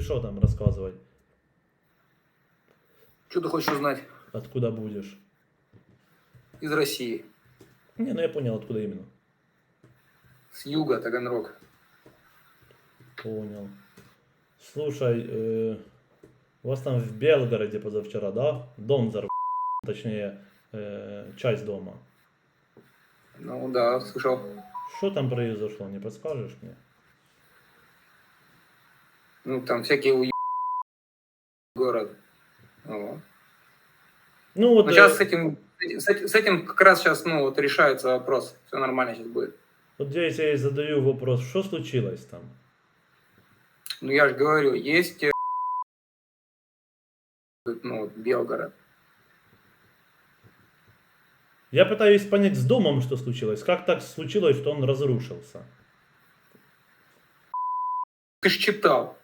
Или что там рассказывай? Что ты хочешь узнать Откуда будешь? из России? Не, ну я понял, откуда именно. С юга, Таганрог. Понял. Слушай, э, у вас там в Белгороде позавчера, да? Дом взорвали. Точнее, э, часть дома. Ну да, слышал. Что там произошло, не подскажешь мне? Ну там всякие у город. Вот. Ну вот, Но э, сейчас с этим, с этим, с этим как раз сейчас ну, вот решается вопрос. Все нормально сейчас будет. вот здесь я и задаю вопрос, что случилось там? Ну я же говорю, есть э, ну, вот, Белгород. Я пытаюсь понять с домом, что случилось. Как так случилось, что он разрушился? Ты ж читал.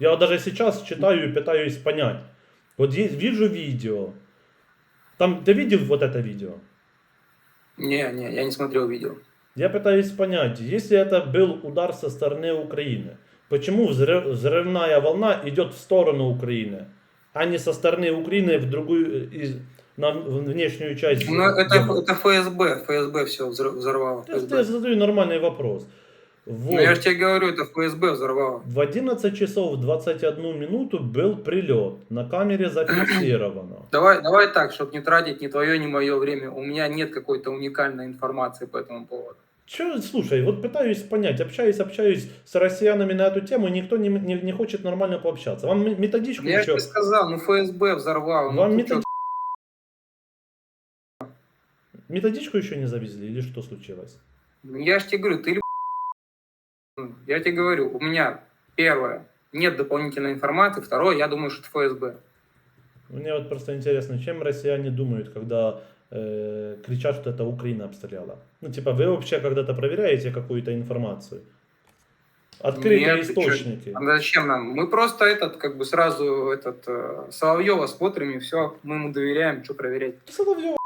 Я даже сейчас читаю и пытаюсь понять. Вот есть, вижу видео. Там, ты видел вот это видео? Не, не, я не смотрел видео. Я пытаюсь понять, если это был удар со стороны Украины, почему взрыв- взрывная волна идет в сторону Украины, а не со стороны Украины в другую, из, на внешнюю часть? Ну, это, это ФСБ. ФСБ все взорвало. Я ФСБ. тебе задаю нормальный вопрос. Вот. Ну, я же тебе говорю, это ФСБ взорвало. В 11 часов 21 минуту был прилет. На камере зафиксировано. Давай, давай так, чтобы не тратить ни твое, ни мое время. У меня нет какой-то уникальной информации по этому поводу. Че, слушай, вот пытаюсь понять, общаюсь, общаюсь с россиянами на эту тему, никто не, не, не хочет нормально пообщаться. Вам методичку Я же еще... тебе сказал, ну ФСБ взорвало. Вам ну, метод-? Методичку еще не завезли или что случилось? Ну, Я же тебе говорю, ты Ну, Я тебе говорю, у меня первое, нет дополнительной информации, второе, я думаю, что это ФСБ. Мне вот просто интересно, чем россияне думают, когда э, кричат, что это Украина обстреляла? Ну, типа, вы вообще когда-то проверяете какую-то информацию? Открытые Нет, источники. А зачем нам? Мы просто этот, как бы сразу этот э, Соловьева смотрим и все, мы ему доверяем, что проверять. Соловьев, он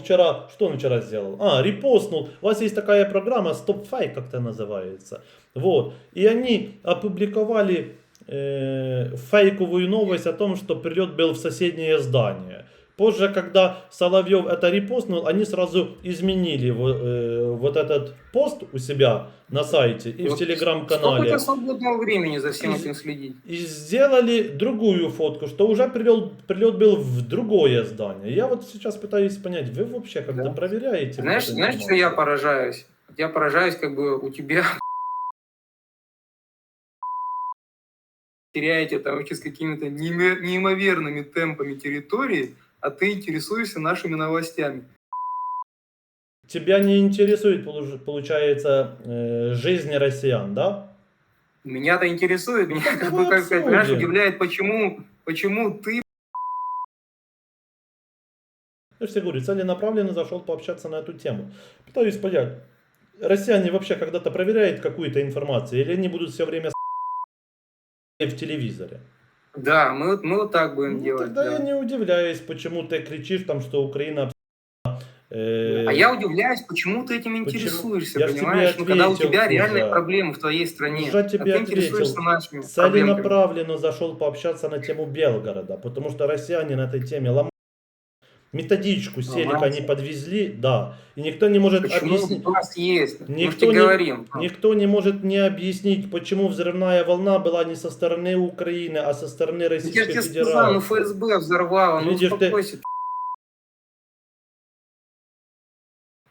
вчера, что он вчера сделал? А, репостнул. У вас есть такая программа, StopFi как-то называется. Вот. И они опубликовали э, фейковую новость о том, что прилет был в соседнее здание. Позже, когда Соловьев это репостнул, они сразу изменили во- э, вот этот пост у себя на сайте и в Вот Сколько у телеграм-канале. тебя свободного времени за всем Из- этим следить? И сделали другую фотку, что уже прилет, прилет был в другое здание. Я вот сейчас пытаюсь понять, вы вообще как-то Да. проверяете? Знаешь, знаешь, что я поражаюсь? Я поражаюсь, как бы у тебя теряете там вообще с какими-то неимо- неимоверными темпами территории, а ты интересуешься нашими новостями. Тебя не интересует, получается, э, жизнь россиян, да? Меня-то интересует, меня как бы как сказать, понимаешь, обсудим. удивляет, почему, почему ты Я же тебе говорю, целенаправленно зашел пообщаться на эту тему. Пытаюсь понять, россияне вообще когда-то проверяют какую-то информацию, или они будут все время в телевизоре? Да, мы, вот- мы вот так будем Ну, делать. тогда да. я не удивляюсь, почему ты кричишь там, что Украина... Э, А я удивляюсь, почему ты этим Почему? интересуешься, Я понимаешь? Ну, когда у тебя реальные уже. проблемы в твоей стране, Уже а тебе ты интересуешься ответил. нашими проблемками. целенаправленно зашел пообщаться на тему Белгорода, потому что россияне на этой теме ломают. Методичку Ломаются. не подвезли, да. И никто не может Почему объяснить. у нас есть? Никто не- говорим. Никто не может не объяснить, почему взрывная волна была не со стороны Украины, а со стороны Я же Российской тебе сказал, ну Федерации. ФСБ взорвало, ну Видишь, ты- успокойся.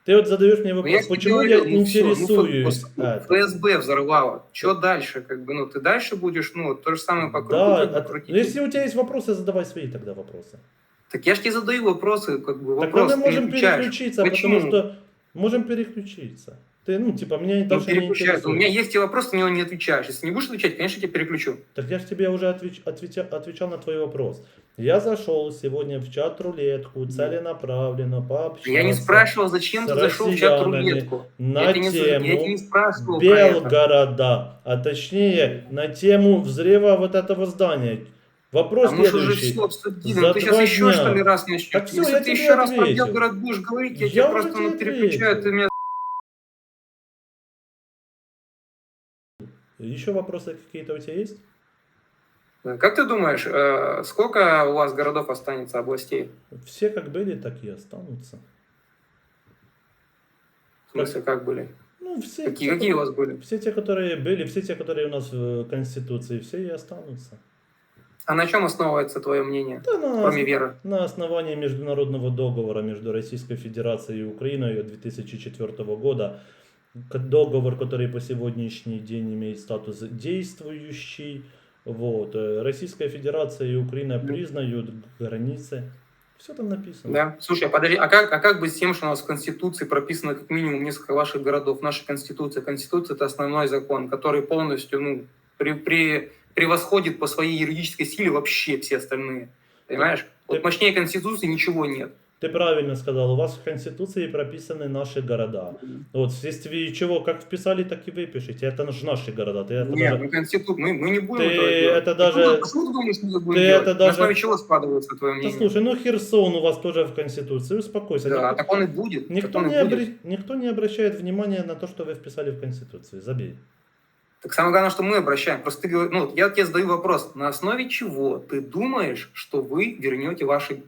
Ты вот задаешь мне Ну, вопрос, тебе почему говорил, я ну ну, интересуюсь этим? ФСБ взорвало. Что дальше? Как бы, ну, ты дальше будешь, ну, то же самое по кругу Да, от- ну, если у тебя есть вопросы, задавай свои тогда вопросы. Так я же тебе задаю вопросы, как бы, Тогда вопрос, мы можем переключиться, Почему? потому что можем переключиться. Ты, ну, типа, меня Ну, дальше не переключай. У интересует. меня есть тебе вопрос, ты на него не отвечаешь. Если не будешь отвечать, конечно, я тебя переключу. Так я же тебе уже отвеч- отвеча- отвечал на твой вопрос. Я зашел сегодня в чат-рулетку, целенаправленно пообщаться. Я не спрашивал, зачем с ты зашел в россиянами чат-рулетку. на Я тебя не, я тему тебя не спрашивал про это. Белгорода, а точнее на тему взрыва вот этого здания. Вопрос А мы следующий. все обсудили. За Ну, ты сейчас два еще дня. что ли раз начнешь? Так всё, Если я ты еще раз про. Белгород будешь говорить, я, Я тебя просто тебе переключаю, ты меня Еще вопросы какие-то у тебя есть? Как ты думаешь, э, сколько у вас городов останется, областей? Все как были, так и останутся. В смысле, как были? Ну, все, Какие, те, какие у вас были? все те, которые были, все те, которые у нас в Конституции, все и останутся. А на чем основывается твое мнение, Да, на, кроме веры? на основании международного договора между Российской Федерацией и Украиной от 2004 года, договор, который по сегодняшний день имеет статус действующий, вот, э, Российская Федерация и Украина признают границы. Все там написано. Да. Слушай, а подожди, а как, а как быть с тем, что у нас в Конституции прописано как минимум несколько ваших городов? Наша Конституция. Конституция – это основной закон, который полностью ну, при, при, превосходит по своей юридической силе вообще все остальные. Понимаешь? Вот Ты- мощнее Конституции ничего нет. Ты правильно сказал, у вас в Конституции прописаны наши города. Вот вследствие чего, как вписали, так и выпишите. Это же наши города. Ты это Нет, даже- мы Конститут, мы, мы не будем Ты этого делать. это Ты даже- Почему ты думаешь, мы будем ты делать? это На даже- основе чего складывается твое Да мнение? слушай, ну Херсон у вас тоже в Конституции, успокойся. да, Никто- так он и будет. Никто он и не, будет. никто не обращает внимания на то, что вы вписали в Конституцию. Забей. Так самое главное, что мы обращаем. Просто ты ну, я тебе задаю вопрос. На основе чего ты думаешь, что вы вернете ваши,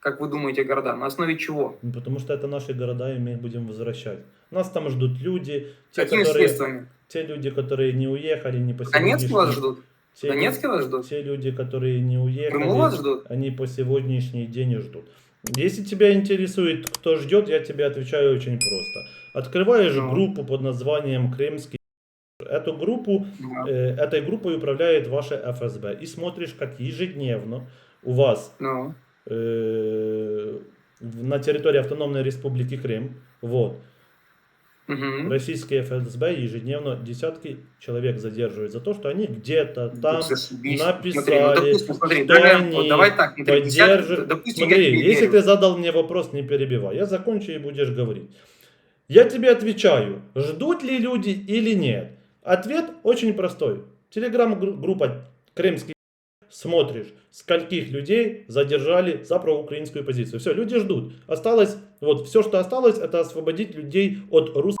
как вы думаете, города? На основе чего? Ну, Потому что это наши города, и мы их будем возвращать. Нас там ждут люди, те, Какими которые, средствами? те люди, которые не уехали, не по Донецке вас ждут? Те, Донецке вас ждут? те люди, которые не уехали, Крыму вас ждут? они по сегодняшний день ждут. Если тебя интересует, кто ждет, я тебе отвечаю очень просто. Открываешь Ну. группу под названием Крымский. Эту группу Да. Э, этой группой управляет ваше ФСБ. И смотришь, как ежедневно у вас Ну, э, на территории Автономной Республики Крым, вот, мгм. российские ФСБ ежедневно десятки человек задерживают за то, что они где-то там зашибись. написали, Смотри, ну, допустим, смотри, что даже- они давай так, смотри, десятки- поддерживают. допустим, Смотри, если верю. ты задал мне вопрос, не перебивай, я закончу и будешь говорить. Я тебе отвечаю, ждут ли люди или нет. Ответ очень простой. Телеграм-группа Крымский смотришь, скольких людей задержали за проукраинскую позицию. Все, люди ждут. Осталось, вот все, что осталось, это освободить людей от русских.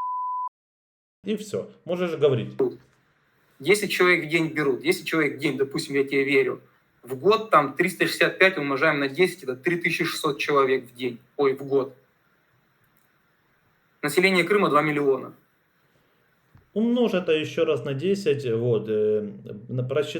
И все, можешь говорить. 10 человек в день берут, 10 человек в день, допустим, я тебе верю, в год там 365 умножаем на 10, это 3600 человек в день, ой, в год. Население Крыма 2 миллиона. Умножь это еще раз на 10, вот, э,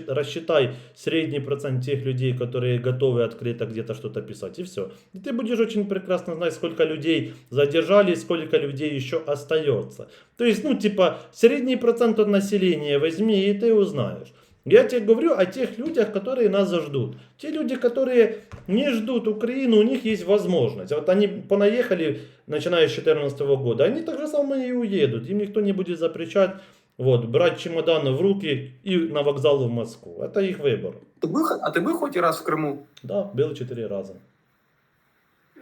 рассчитай средний процент тех людей, которые готовы открыто где-то что-то писать, и все. И ты будешь очень прекрасно знать, сколько людей задержали, сколько людей еще остается. То есть, ну, типа, средний процент от населения возьми, и ты узнаешь. Я тебе говорю о тех людях, которые нас ждут. Те люди, которые не ждут Украину, у них есть возможность. Вот они понаехали, начиная с 2014 года, они так же самое и уедут. Им никто не будет запрещать вот, брать чемоданы в руки и на вокзал в Москву. Это их выбор. Ты был, а ты был хоть раз в Крыму? Да, был четыре раза.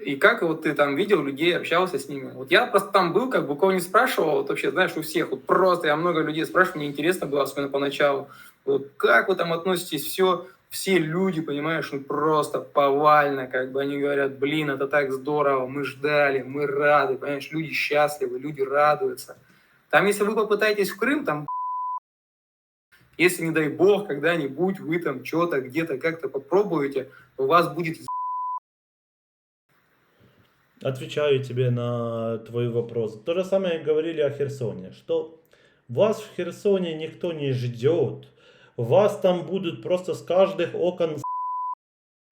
И как вот ты там видел людей, общался с ними? Вот я просто там был, как бы кого не спрашивал, вот вообще, знаешь, у всех, вот просто я много людей спрашиваю, мне интересно было, особенно поначалу, вот как вы там относитесь, все, все люди, понимаешь, ну просто повально, как бы они говорят, блин, это так здорово, мы ждали, мы рады, понимаешь, люди счастливы, люди радуются. Там, если вы попытаетесь в Крым, там, если, не дай бог, когда-нибудь вы там что-то где-то как-то попробуете, у вас будет Отвечаю тебе на твой вопрос. То же самое говорили о Херсоне, что вас в Херсоне никто не ждет. Вас там будут просто с каждых окон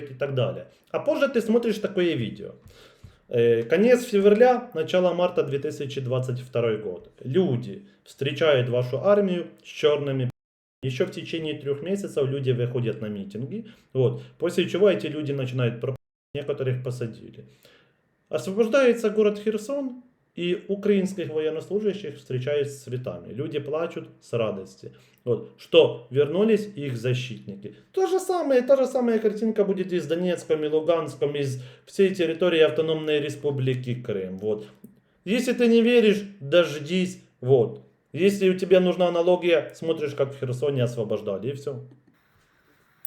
и так далее. А позже ты смотришь такое видео. Э, Конец февраля, начало марта 2022 год. Люди встречают вашу армию с черными еще в течение трех месяцев люди выходят на митинги, вот, после чего эти люди начинают пропагандировать, некоторых посадили. Освобождается город Херсон, и украинских военнослужащих встречают с цветами. Люди плачут с радости. Вот, что вернулись их защитники. То же самое, та же самая картинка будет и с Донецком, и Луганском, из всей территории автономной республики Крым. Вот. Если ты не веришь, дождись. Вот. Если у тебя нужна аналогия, смотришь, как в Херсоне освобождали, и все.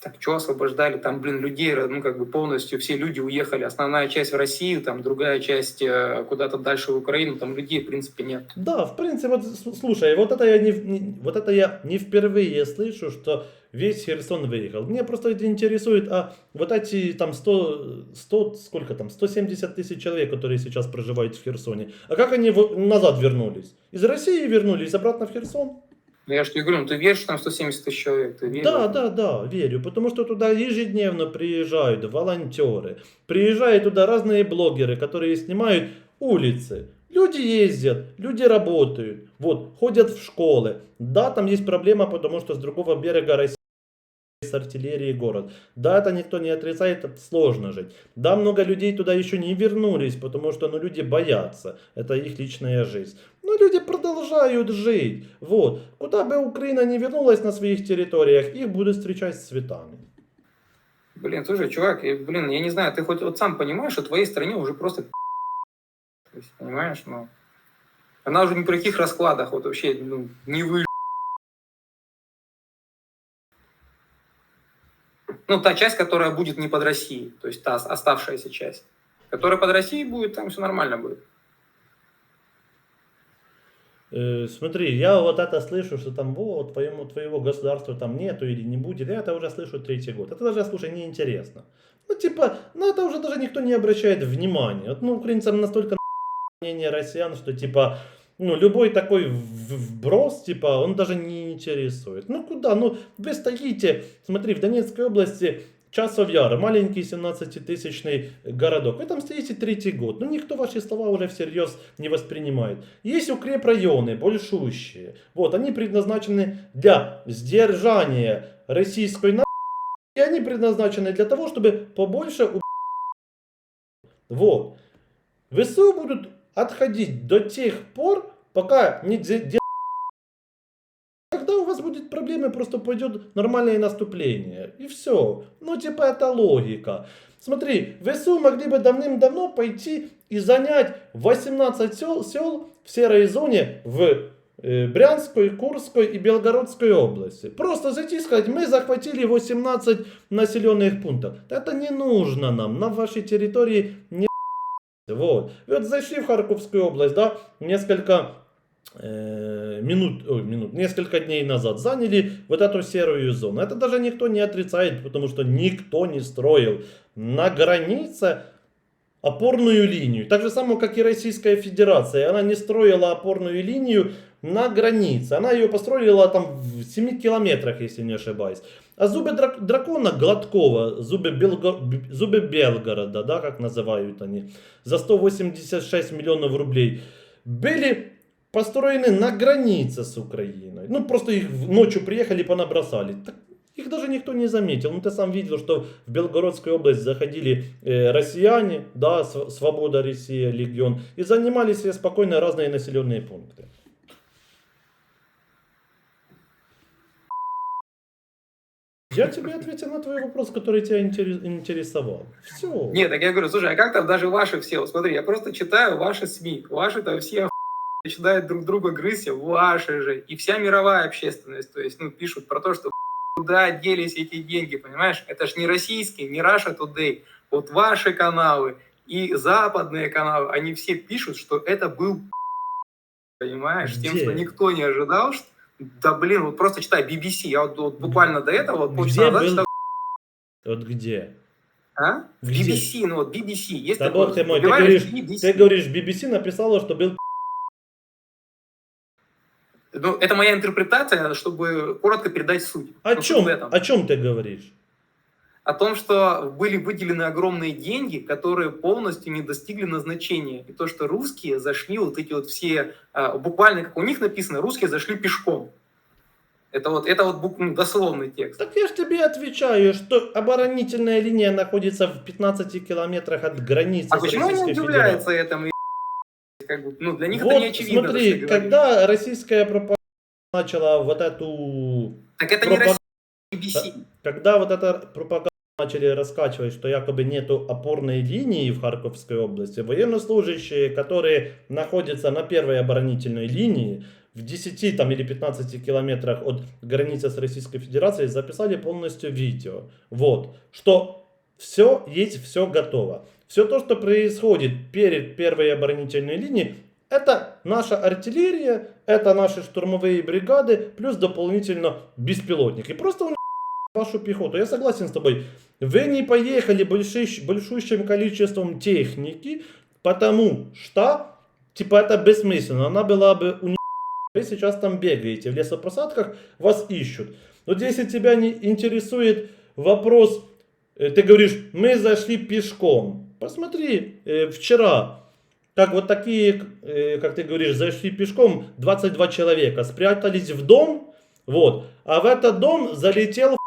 Так что освобождали? Там, блин, людей, ну, как бы полностью все люди уехали. Основная часть в Россию, там другая часть э, куда-то дальше в Украину. Там людей, в принципе, нет. Да, в принципе, вот слушай, вот это я не, не- вот это я не впервые слышу, что весь Херсон выехал. Меня просто это интересует, а вот эти там 100, 100 сколько там, 170 тысяч человек, которые сейчас проживают в Херсоне, а как они назад вернулись? Из России вернулись обратно в Херсон? Ну, Я же тебе говорю, ну, ты веришь, что там 170 тысяч человек? Ты веришь? Да, да, да, верю, потому что туда ежедневно приезжают волонтеры, приезжают туда разные блогеры, которые снимают улицы. Люди ездят, люди работают, вот, ходят в школы. Да, там есть проблема, потому что с другого берега России с артиллерии город. Да, это никто не отрицает, это сложно жить. Да, много людей туда еще не вернулись, потому что ну, люди боятся. Это их личная жизнь. Но люди продолжают жить. Вот. Куда бы Украина не вернулась на своих территориях, их будут встречать с цветами. Блин, слушай, чувак, блин, я не знаю, ты хоть вот сам понимаешь, что твоей стране уже просто То есть, понимаешь, ну, она уже ни при каких раскладах вот вообще ну, не вы. Ну, та часть, которая будет не под Россией, то есть та оставшаяся часть. Которая под Россией будет, там все нормально будет. Э, смотри, я вот это слышу, что там вот твоему, твоего государства там нету или не будет. Я это уже слышу третий год. Это даже, слушай, неинтересно. Ну, типа, ну это уже даже никто не обращает внимания. Ну, украинцам настолько мнение россиян, что типа, ну, любой такой вброс, типа, он даже не интересует. Ну, куда? Ну, вы стоите, смотри, в Донецкой области Часов Яр, маленький 17-тысячный городок. Вы там стоите третий год. Ну, никто ваши слова уже всерьез не воспринимает. Есть укрепрайоны, большущие. Вот, они предназначены для сдержания российской нации. И они предназначены для того, чтобы побольше Вот. ВСУ будут отходить до тех пор, пока не Когда у вас будет проблемы, просто пойдет нормальное наступление. И все. Ну, типа, это логика. Смотри, ВСУ могли бы давным-давно пойти и занять 18 сел, сел в серой зоне в э, Брянской, Курской и Белгородской области. Просто зайти и сказать, мы захватили 18 населенных пунктов. Это не нужно нам. На вашей территории не вот. И вот зашли в Харьковскую область, да, несколько э, минут, ой, минут, несколько дней назад заняли вот эту серую зону. Это даже никто не отрицает, потому что никто не строил на границе опорную линию. Так же само, как и Российская Федерация. Она не строила опорную линию на границе. Она ее построила там в 7 километрах, если не ошибаюсь. А зубы драк- дракона Гладкова, зубы, Белго- зубы Белгорода, да, как называют они, за 186 миллионов рублей, были построены на границе с Украиной. Ну, просто их ночью приехали, понабросали. Так их даже никто не заметил. Ну, ты сам видел, что в Белгородскую область заходили э, россияне, да, Св- Свобода Россия, Легион, и занимали себе спокойно разные населенные пункты. Я тебе ответил на твой вопрос, который тебя интерес- интересовал. Все. Нет, так я говорю, слушай, а как там даже ваши все? Смотри, я просто читаю ваши СМИ. Ваши там все начинают друг друга грызть, ваши же. И вся мировая общественность, то есть, ну, пишут про то, что куда делись эти деньги, понимаешь? Это ж не российские, не Russia Today. Вот ваши каналы и западные каналы, они все пишут, что это был понимаешь, тем, Где? что никто не ожидал, что да блин, вот просто читай BBC, я вот, вот буквально до этого, вот полчаса назад был- читал, Вот где? а? В? BBC, ну вот BBC, есть Да такое, бог ты мой, ты говоришь, BBC. ты говоришь, BBC написала, что был Ну, это моя интерпретация, чтобы коротко передать суть. О Ну, чем, о чем ты говоришь? О том, что были выделены огромные деньги, которые полностью не достигли назначения. И то, что русские зашли, вот эти вот все, а, буквально, как у них написано, русские зашли пешком. Это вот, это вот бук- ну, дословный текст. Так я же тебе отвечаю, что оборонительная линия находится в 15 километрах от границы А почему удивляются Федерацией. этому? Как бы, ну, для них Вот, это не очевидно. то, смотри, говоришь. когда российская пропаганда начала вот эту... Так это не пропаг- Россия, BBC. Когда вот эта пропаганда начали раскачивать, что якобы нету опорной линии в Харьковской области, военнослужащие, которые находятся на первой оборонительной линии, в 10 там, или 15 километрах от границы с Российской Федерацией записали полностью видео. Вот. Что все есть, все готово. Все то, что происходит перед первой оборонительной линией, это наша артиллерия, это наши штурмовые бригады, плюс дополнительно беспилотники. Просто он вашу пехоту. Я согласен с тобой. Вы не поехали большищ- большущим количеством техники, потому что, типа, это бессмысленно. Она была бы у Вы сейчас там бегаете в лесопросадках, вас ищут. Вот если тебя не интересует вопрос, э, ты говоришь, мы зашли пешком. Посмотри, э, вчера, как вот такие, э, как ты говоришь, зашли пешком 22 человека, спрятались в дом, вот, а в этот дом залетел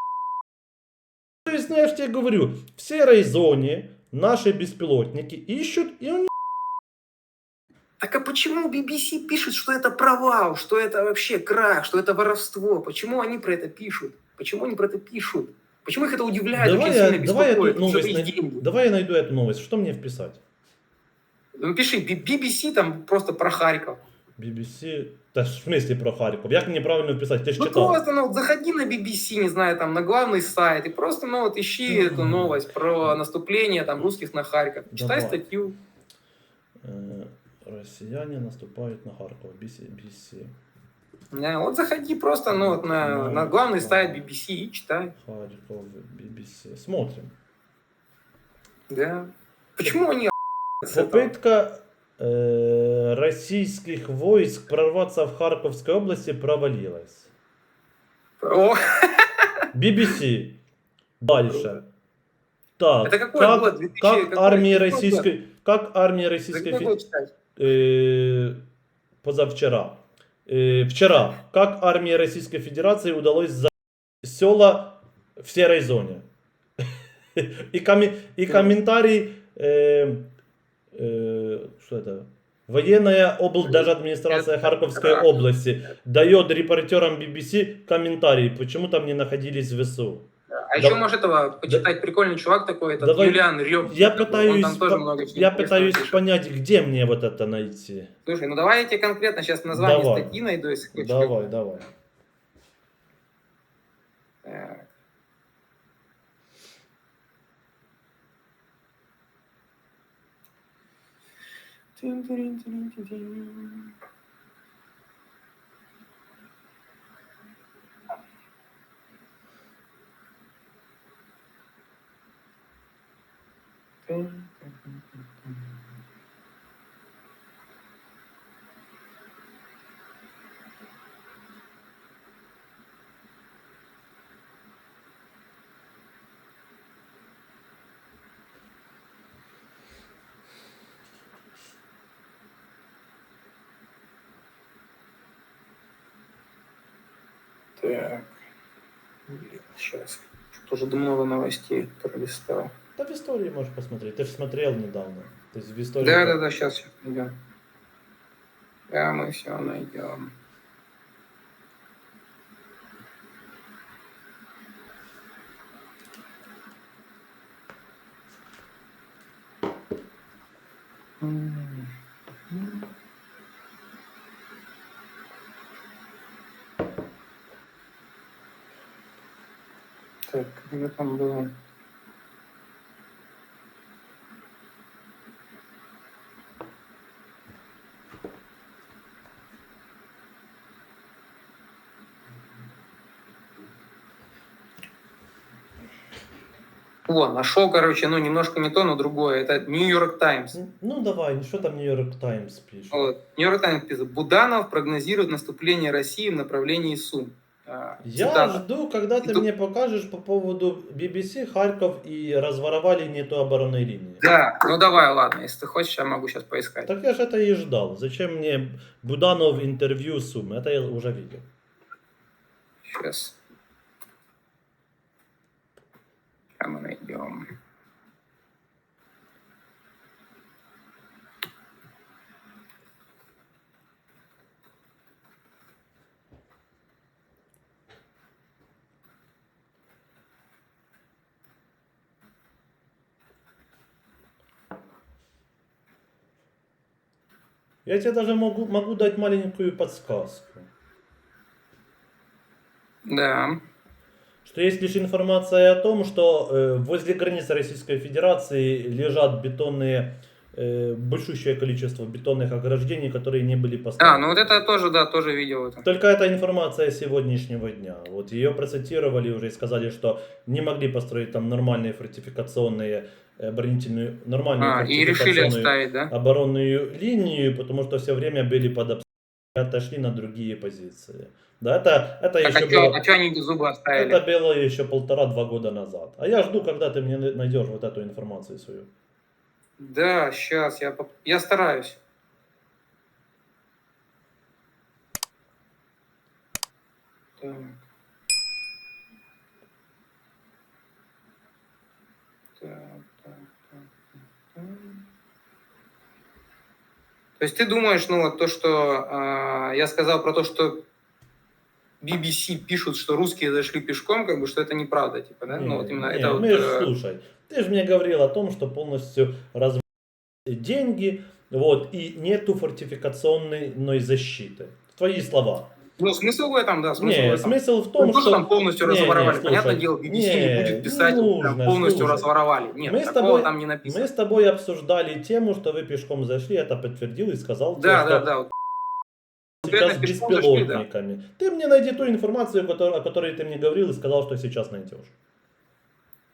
то есть, ну, я тебе говорю, в серой зоне наши беспилотники ищут, и он Так а почему BBC пишет, что это провал, что это вообще крах, что это воровство? Почему они про это пишут? Почему они про это пишут? Почему их это удивляет, Давай очень я- сильно давай эту новость найду. Давай я найду эту новость. Что мне вписать? Ну, пиши, BBC там просто про Харьков. BBC. Та ж в смысле про Харьков. Як мені правильно вписати? Ти ж Ну читав. просто, ну, вот заходи на BBC, не знаю, там, на главный сайт, и просто, ну, вот ищи эту новость про наступление, там, русских на Харьков. Читай Давай. статью. Е, Росіяни наступають на Харков. BC. BC. Не, Вот заходи просто, ну, вот на, Ну, на главный да. сайт BBC и читай. BBC. Смотрим. Да. Почему они? Попытка э, российских войск прорваться в Харьковской области провалилась. О, BBC. Дальше. Так, Это какой как, год? 2000 как какой? армия российской, как армия российской Фе- год читать? э, позавчера. Э, вчера. Как армии Российской Федерации удалось за села в серой зоне. И, коми- и комментарий, э, э, что это? Военная облдержадминистрация Харьковской области дает репортерам BBC комментарий, почему там не находились в ВСУ. А Да- еще может этого почитать прикольный чувак такой, этот Давай. Юлиан Рёв. Я пытаюсь, он там тоже по- много я пытаюсь пишет. понять, где мне вот это найти. Слушай, ну давай я тебе конкретно сейчас название Давай. статьи найду, если хочешь. Давай, давай. Так. Тин-тирин-тирин-тирин. Так. Блин, сейчас. Тоже много новостей пролистал. Да в истории можешь посмотреть. Ты же смотрел недавно. То есть в истории... Да, да, да, сейчас найдем. Да, мы все найдем. М. Так, где там было? О, нашел, короче, ну немножко не то, но другое. Это Нью-Йорк Таймс. Ну давай, что там Нью-Йорк Таймс пишет? Нью-Йорк Таймс пишет. Буданов прогнозирует наступление России в направлении Сум. А, Я цитата. жду, когда ты И тут- мне покажешь по поводу BBC, Харьков и разворовали не ту оборонной линии. Да, ну давай, ладно, если ты хочешь, я могу сейчас поискать. Так я же это и ждал. Зачем мне Буданов интервью Сум? Это я уже видел. Сейчас. А мы найдем. Я тебе даже могу, могу дать маленькую подсказку. Да. Что есть лишь информация о том, что э, возле границы Российской Федерации лежат бетонные, большущее количество бетонных ограждений, которые не были А, поставлены. ну вот это тоже, да, тоже видел это. Только это информация сегодняшнего дня. Вот ее процитировали уже и сказали, что не могли построить там нормальные фортификационные э, оборонительную, нормальную А, и решили оставить, да? оборонную линию, потому что все время были под обстрелом и отошли на другие позиции. Да, это, это Так, еще а что было, они зубы оставили? это было еще полтора-два года назад. А я жду, когда ты мне найдешь вот эту информацию свою. Да, сейчас, я, поп- я стараюсь. Так. Так, так, так, так. То есть ты думаешь, ну вот то, что а, я сказал про то, что BBC пишут, что русские зашли пешком, как бы, что это неправда, типа, да? Не, ну вот именно не, это вот, мы ж, э, слушай, ты же мне говорил о том, что полностью раз деньги, вот, и нету фортификационной защиты. Твои слова. Ну, смысл в этом, да, смысл в Не, этом. смысл в том, Ну, что... там полностью Не, не, разворовали. слушай, Понятное дело, BBC не, не, будет писать, не нужно, полностью слушай. разворовали. Нет, Мы с такого тобой- там не написано. Мы с тобой обсуждали тему, что вы пешком зашли, это подтвердил и сказал, тебе, Да, что да, да. сейчас пешком зашли, да. беспилотниками. Ты мне найди ту информацию, о которой ты мне говорил и сказал, что сейчас найдешь.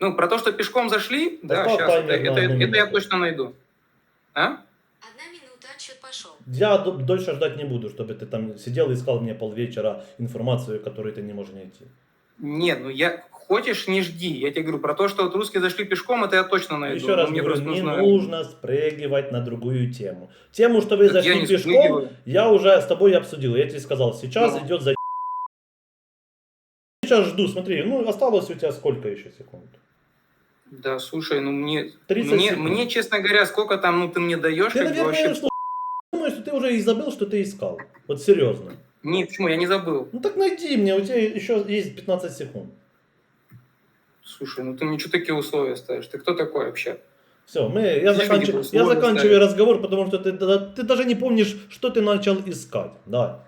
Ну, про то, что пешком зашли, да, Поставь сейчас, это, это, это я точно найду. А? Одна минута, отсчет пошел. Я д- дольше ждать не буду, чтобы ты там сидел и искал мне полвечера информацию, которую ты не можешь найти. Нет, ну я хочешь, не жди. Я тебе говорю, про то, что вот русские зашли пешком, это я точно найду. Еще Но раз мне говорю, не нужно- нужно спрыгивать на другую тему. Тему, что вы Так я зашли не пешком, спрыгиваю. я уже с тобой обсудил. Я тебе сказал, сейчас Ну. идет за... Сейчас жду, смотри, ну осталось у тебя сколько еще секунд? Да, слушай, ну мне, 30 мне, мне, честно говоря, сколько там, ну ты мне даешь, Ты, как бы наверное, вообще... что... думаешь, что ты уже и забыл, что ты искал. Вот серьезно. Не, почему, я не забыл. Ну так найди мне, у тебя еще есть 15 секунд. Слушай, ну ты мне что такие условия ставишь? Ты кто такой вообще? Все, мы, я, какие я заканчиваю ставят. разговор, потому что ты, ты даже не помнишь, что ты начал искать. Да.